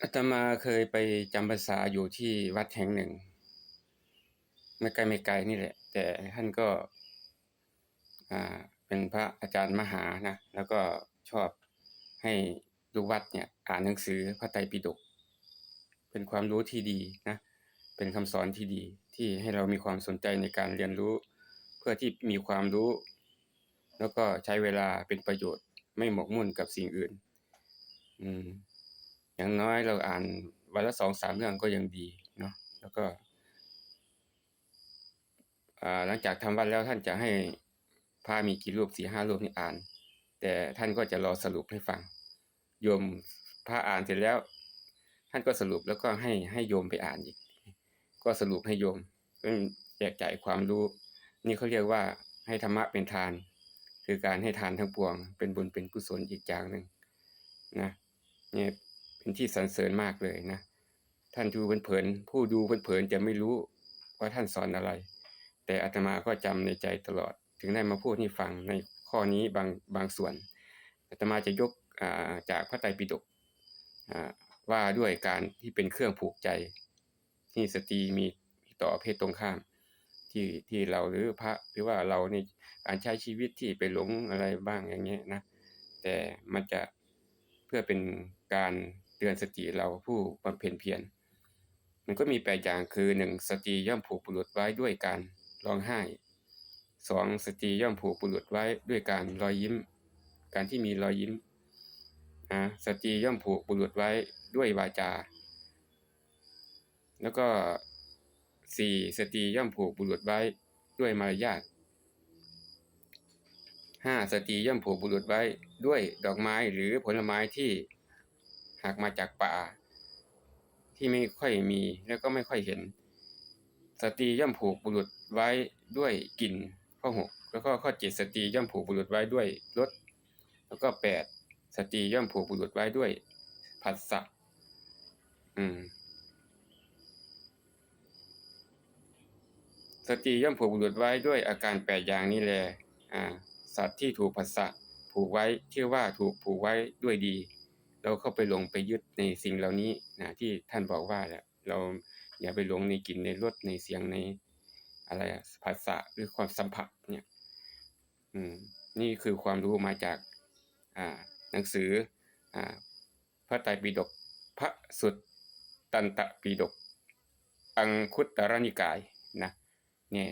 อาตมาเคยไปจำพรรษาอยู่ที่วัดแห่งหนึ่ง ไม่ไกลไม่ไกลนี่แหละ แต่ท่านก็อ่าเป็นพระอาจารย์มหานะ แล้วก็ชอบให้ลูกวัดเนี่ยอ่านหนังสือพระไตรปิฎกเป็นความรู้ที่ดีนะ เป็นคำสอนที่ดีที่ให้เรามีความสนใจในการเรียนรู้ เพื่อที่มีความรู้ แล้วก็ใช้เวลาเป็นประโยชน์ไม่หมกมุ่นกับสิ่งอื่น อืม อย่างน้อยเราอ่านวันละสองสามเรื่องก็ยังดีเนาะแล้วก็อ่าหลังจากทำวัดแล้วท่านจะให้พระมีกี่รูปสี่ห้ารูปนี่อ่าน แต่ท่านก็จะรอสรุปให้ฟัง โยมพระอ่านเสร็จแล้ว ท่านก็สรุปแล้วก็ให้ให้โยมไปอ่านอีก ก็สรุปให้โยมก็แจกจ่ายความรู้ นี่เขาเรียกว่าให้ธรรมะเป็นทาน คือการให้ทานทั้งปวง เป็นบุญเป็นกุศลอีกอย่างหนึ่งนะเนี่ย เป็นที่สรรเสริญมากเลยนะ ท่านดูเผินๆผู้ดูเผินๆจะไม่รู้ว่าท่านสอนอะไร แต่อาตมาก็จำในใจตลอด ถึงได้มาพูดให้ฟังในข้อนี้บางบางส่วนอาตมาจะยกาจากพระไตรปิฎกว่าด้วยการที่เป็นเครื่องผูกใจ ที่สตรีมีต่อเพศตรงข้ามที่ที่เราหรือพระหรือว่าเราในการใช้ชีวิตที่ไปหลงอะไรบ้างอย่างเงี้ยนะ แต่มันจะเพื่อเป็นการ เตือนสติเราผู้บำเพ็ญเพียรมันก็มีแปดอย่างคือหนึ่งสตรีย่อมผูกบุรุษไว้ด้วยการร้องไห้สองสตรีย่อมผูกบุรุษไว้ด้วยการรอยยิ้ม การที่มีรอยยิ้มนะสตรีย่อมผูกบุรุษไว้ด้วยวาจา แล้วก็สี่สตรีย่อมผูกบุรุษไว้ด้วยมารยาทห้าสตรีย่อมผูกบุรุษไว้ด้วยดอกไม้หรือผลไม้ที่ หากมาจากป่า ที่ไม่ค่อยมีแล้วก็ไม่ค่อยเห็น สตรีย่อมผูกบุรุษไว้ด้วยกลิ่นข้อหกแล้วก็ข้อเจ็ดสตรีย่อมผูกบุรุษไว้ด้วยรสแล้วก็แปดสตรีย่อมผูกบุรุษไว้ด้วยผัสสะอืมสตรีย่อมผูกบุรุษไว้ด้วยอาการแปดอย่างนี้แลอ่าสัตว์ที่ถูกผัสสะผูกไว้ชื่อว่าถูกผูกไว้ด้วยดี เราเข้าไปหลงไปยึดในสิ่งเหล่านี้นะที่ท่านบอกว่าแหละเราอย่าไปหลงในกลิ่นในรสในเสียงในอะไรภาษาหรือความสัมผัสเนี่ยอืมนี่คือความรู้มาจากอ่าหนังสืออ่าพระไตรปิฎกพระสุตตันตปิฎกอังคุตตรนิกายนะเนี่ย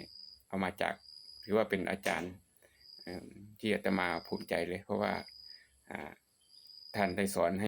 เอามาจากถือว่าเป็นอาจารย์ที่อาตมาภูมิใจเลย เพราะว่าท่านได้สอนให้